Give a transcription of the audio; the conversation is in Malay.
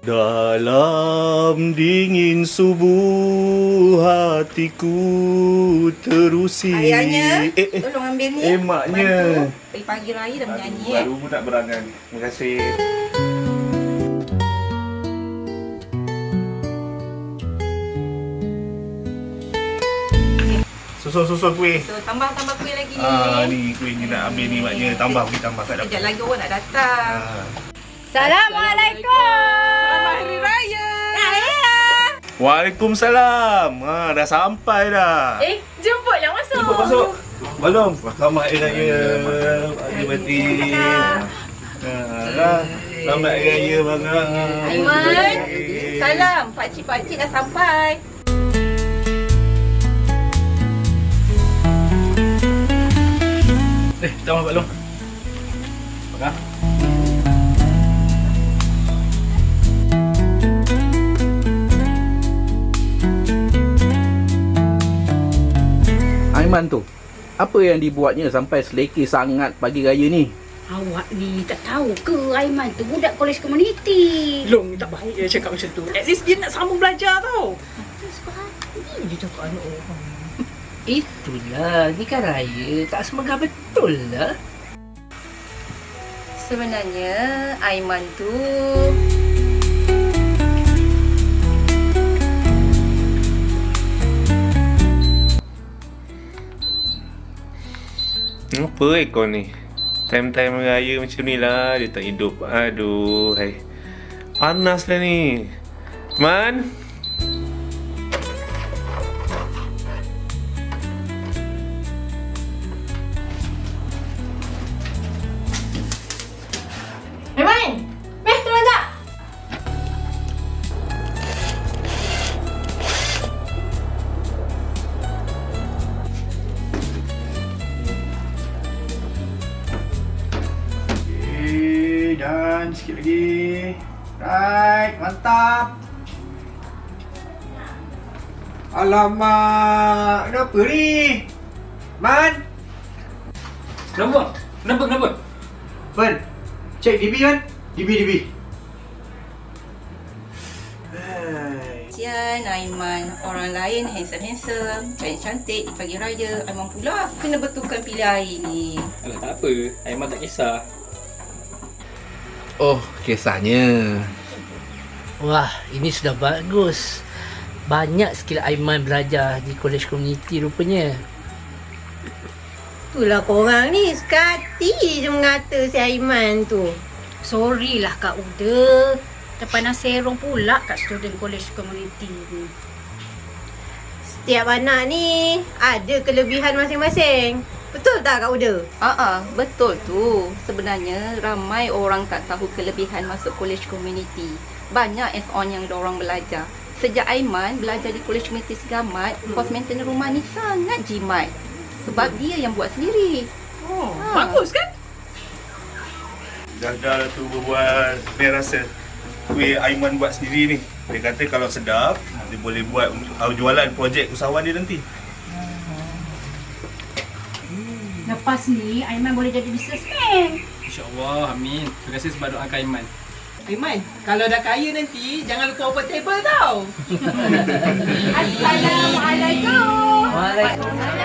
Dalam dingin subuh hatiku terusi Ayahnya, Eh, eh, tolong ambil ni. eh, maknya. Pagi-pagi raya dah menyanyi. Baru pun nak berangan Terima kasih Susul-susul kuih So, tambah-tambah kuih lagi ni. Ah ni kuih ni nak ambil ni maknya tambah kuih tambah kat Sekejap dapur. lagi orang nak datang. Ah. Assalamualaikum. Selamat Hari Raya. Raya. Waalaikumsalam. Ha dah sampai dah. Eh, jemputlah masuk. Cepat masuk. Belum. Selamat Hari Raya. Hari Mati. Ha, dah. Selamat Hari Raya bang. Aiman. Salam. Pakcik-pakcik dah sampai. Eh, tambah Pak Long. Bang. Aiman tu Apa yang dibuatnya sampai selekeh sangat pagi raya ni? Awak ni tak tahu ke Aiman tu budak kolej komuniti. Long ni tak baik dia cakap macam tu. At least dia nak sambung belajar tau. Dia cakap anak orang. Itulah, ni kan raya. Tak semegah betul lah. Sebenarnya Aiman tu Apa eh kau ni? Time-time raya macam ni lah Dia tak hidup Aduh hai. Panas lah ni Man sikit lagi. Right, mantap. Alamak, kenapa ni? Man, Kenapa? Kenapa? Kenapa? Fen, cek DB kan? DB, DB. Hai. Sian Aiman Orang lain handsome-handsome Cantik-cantik Di pagi raya Aiman pula Kena betulkan pilih air ni Alah tak apa. Aiman tak kisah. Oh, kisahnya Wah, ini sudah bagus. Banyak skill Aiman belajar di kolej komuniti rupanya. Itulah korang ni sekati je mengata si Aiman tu. Sorry lah Kak Uda. Terpanas serong pula kat student kolej komuniti ni. Setiap anak ni ada kelebihan masing-masing. Betul tak Kak Uda? Ah, ah, betul tu. Sebenarnya ramai orang tak tahu kelebihan masuk kolej komuniti. Banyak as-on yang orang belajar. Sejak Aiman belajar di kolej komuniti Segamat, hmm. kos maintenance rumah ni sangat jimat. Sebab dia yang buat sendiri. Oh, Ha. bagus kan? Dah dah tu berbual Dia rasa Kuih Aiman buat sendiri ni Dia kata kalau sedap Dia boleh buat Jualan projek usahawan dia nanti Lepas ni Aiman boleh jadi businessman. InsyaAllah, amin. Terima kasih sebab doakan Aiman. Aiman, kalau dah kaya nanti, jangan lupa open table tau. Assalamualaikum. Waalaikumsalam.